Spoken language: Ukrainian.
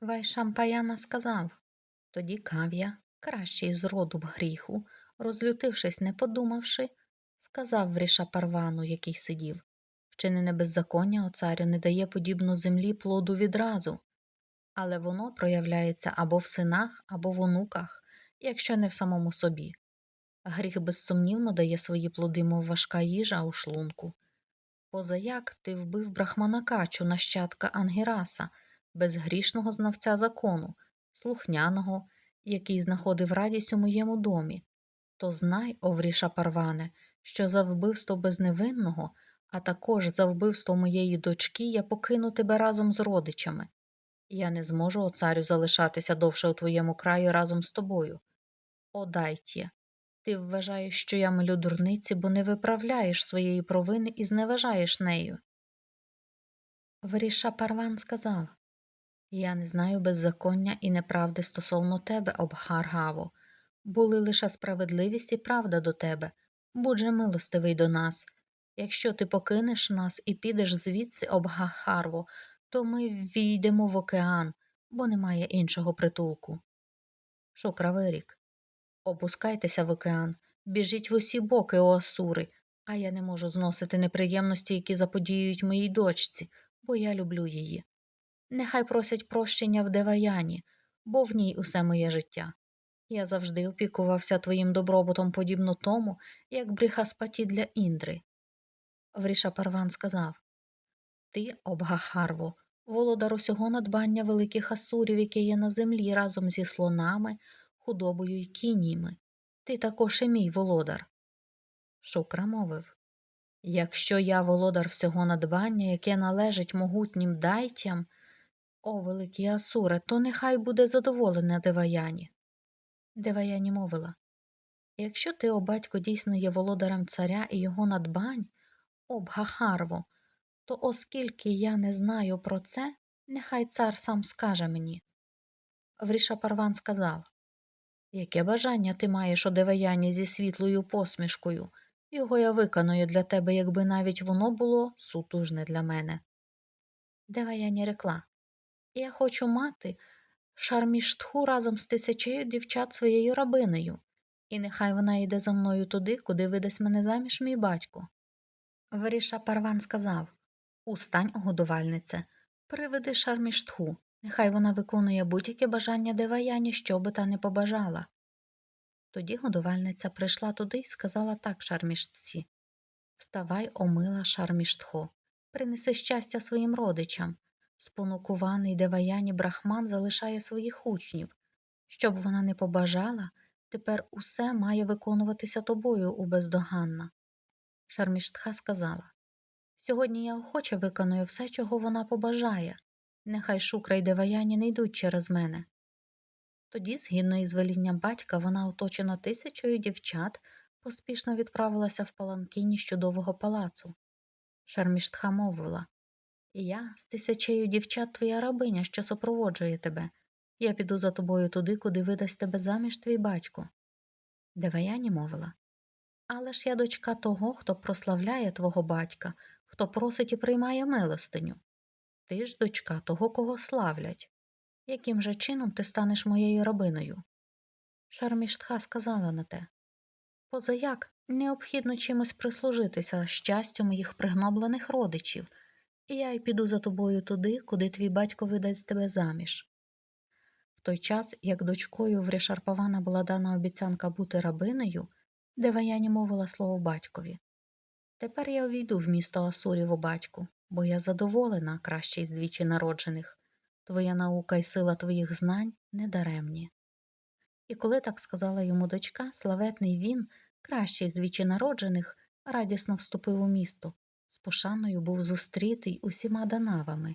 Вайшампаяна сказав тоді Кав'я, кращий з роду б гріху, розлютившись, не подумавши, сказав Врішапарвану, який сидів Вчинене беззаконня, о царю, не дає подібну землі плоду відразу, але воно проявляється або в синах, або в онуках, якщо не в самому собі. Гріх безсумнівно дає свої плоди, мов важка їжа у шлунку. Позаяк ти вбив брахманакачу, нащадка Ангіраса, безгрішного знавця закону, слухняного, який знаходив радість у моєму домі. То знай, Овріша Парване, що за вбивство безневинного, а також за вбивство моєї дочки я покину тебе разом з родичами. Я не зможу, о царю, залишатися довше у твоєму краї разом з тобою. О, дайтє, ти вважаєш, що я милю дурниці, бо не виправляєш своєї провини і зневажаєш нею. Виріша Парван сказав Я не знаю беззаконня і неправди стосовно тебе, Обхаргаво. Були лише справедливість і правда до тебе. Будь же милостивий до нас. Якщо ти покинеш нас і підеш звідси, Обгахарво, то ми війдемо в океан, бо немає іншого притулку. Шукра вирік. Опускайтеся в океан, біжіть в усі боки, о Асури, а я не можу зносити неприємності, які заподіюють моїй дочці, бо я люблю її. Нехай просять прощення в Деваяні, бо в ній усе моє життя. Я завжди опікувався твоїм добробутом, подібно тому, як бріхаспаті для Індри. Вріша Парван сказав Ти, Обгахарво, володар усього надбання великих асурів, яке є на землі разом зі слонами, худобою й кініями. Ти також і мій володар. Шукра мовив Якщо я володар всього надбання, яке належить могутнім дайтям, о, великі Асуре, то нехай буде задоволена Деваяні. Деваяні мовила Якщо ти, о батько, дійсно є володарем царя і його надбань, о Бгахарво, то оскільки я не знаю про це, нехай цар сам скаже мені. Вріша Парван сказав Яке бажання ти маєш о Деваяні зі світлою посмішкою? Його я виконую для тебе, якби навіть воно було сутужне для мене. Деваяні рекла Я хочу мати шарміштху разом з тисячею дівчат своєю рабинею, і нехай вона йде за мною туди, куди видасть мене заміж мій батько. Виріша Парван сказав Устань, годувальнице, приведи шарміштху, нехай вона виконує будь-яке бажання Деваяні, що би та не побажала. Тоді годувальниця прийшла туди і сказала так шарміштці Вставай, омила шарміштхо, принеси щастя своїм родичам. Спонукуваний Деваяні Брахман залишає своїх учнів. Щоб вона не побажала, тепер усе має виконуватися тобою у бездоганна. Шарміштха сказала Сьогодні я охоче виконую все, чого вона побажає. Нехай шукра й Деваяні не йдуть через мене. Тоді, згідно із велінням батька, вона, оточена тисячою дівчат, поспішно відправилася в паланкині з чудового палацу. Шарміштха мовила Я з тисячею дівчат твоя рабиня, що супроводжує тебе. Я піду за тобою туди, куди видасть тебе заміж твій батько. Деваяні мовила Але ж я дочка того, хто прославляє твого батька, хто просить і приймає милостиню. Ти ж дочка того, кого славлять. Яким же чином ти станеш моєю рабиною? Шарміштха сказала на те Позаяк необхідно чимось прислужитися щастю моїх пригноблених родичів, і я й піду за тобою туди, куди твій батько видасть тебе заміж. В той час, як дочкою Врішарпавана була дана обіцянка бути рабинею, Деваяні мовила слово батькові Тепер я увійду в місто Асурів у батьку, бо я задоволена, кращий з двічі народжених. Твоя наука і сила твоїх знань недаремні. І коли так сказала йому дочка, славетний він, кращий з двічі народжених, радісно вступив у місто. З пошаною був зустрітий усіма данавами.